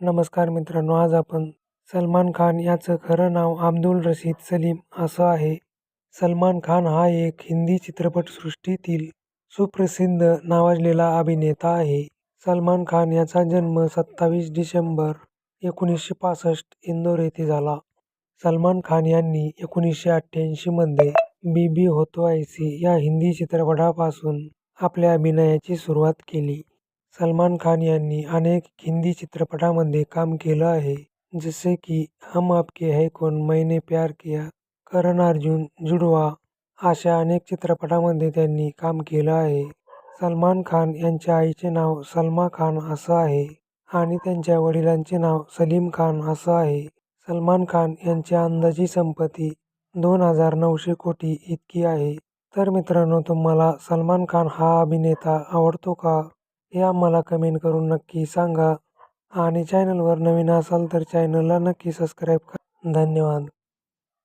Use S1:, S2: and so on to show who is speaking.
S1: नमस्कार मित्रांनो आज आपण सलमान खान याचं खरं नाव अब्दुल रशीद सलीम असं आहे. सलमान खान हा एक हिंदी चित्रपटसृष्टीतील सुप्रसिद्ध नावाजलेला अभिनेता आहे. सलमान खान याचा जन्म सत्तावीस डिसेंबर एकोणीसशे पासष्ट इंदोर येथे झाला. सलमान खान यांनी एकोणीसशे अठ्ठ्याऐंशीमध्ये बीबी होतो ऐसी या हिंदी चित्रपटापासून आपल्या अभिनयाची सुरुवात केली. सलमान खान यांनी अनेक हिंदी चित्रपटांमध्ये काम केलं आहे. जसे की हम आपके है कौन मैंने प्यार किया करण अर्जुन जुडवा अशा अनेक चित्रपटामध्ये त्यांनी काम केलं आहे. सलमान खान यांच्या आईचे नाव सलमा खान असं आहे आणि त्यांच्या वडिलांचे नाव सलीम खान असं आहे. सलमान खान यांची अंदाजी संपत्ती दोन हजार नऊशे कोटी इतकी आहे. तर मित्रांनो तुम्हाला सलमान खान हा अभिनेता आवडतो का? हे आम्हाला कमेंट करून नक्की सांगा. आणि चॅनलवर नवीन असाल तर चॅनलला नक्की सबस्क्राईब करा. धन्यवाद.